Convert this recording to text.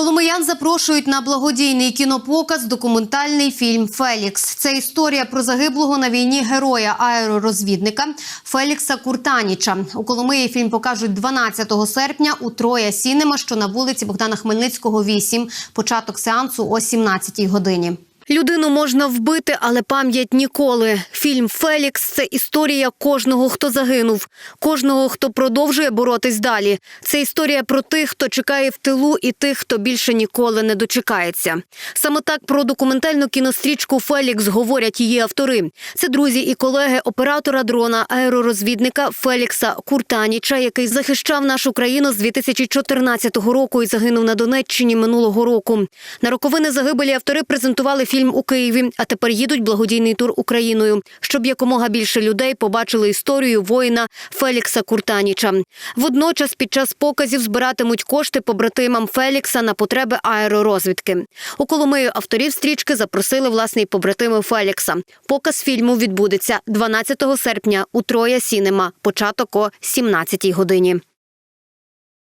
Коломиян запрошують на благодійний кінопоказ документальний фільм Фелікс. Це історія про загиблого на війні героя аеророзвідника Фелікса Куртаніча. У Коломиї фільм покажуть 12 серпня у Троя Сінема, що на вулиці Богдана Хмельницького, 8. Початок сеансу о 17 годині. Людину можна вбити, але пам'ять ніколи. Фільм Фелікс це історія кожного, хто загинув, кожного, хто продовжує боротись далі. Це історія про тих, хто чекає в тилу, і тих, хто більше ніколи не дочекається. Саме так про документальну кінострічку Фелікс говорять її автори. Це друзі і колеги оператора дрона аеророзвідника Фелікса Куртаніча, який захищав нашу країну з 2014 року і загинув на Донеччині минулого року. На роковини загибелі автори презентували фільм у Києві, а тепер їдуть благодійний тур Україною, щоб якомога більше людей побачили історію воїна Фелікса Куртаніча. Водночас під час показів збиратимуть кошти побратимам Фелікса на потреби аеророзвідки. У Коломию авторів стрічки запросили власні побратими Фелікса. Показ фільму відбудеться 12 серпня у Троя Сінема, початок о 17 годині.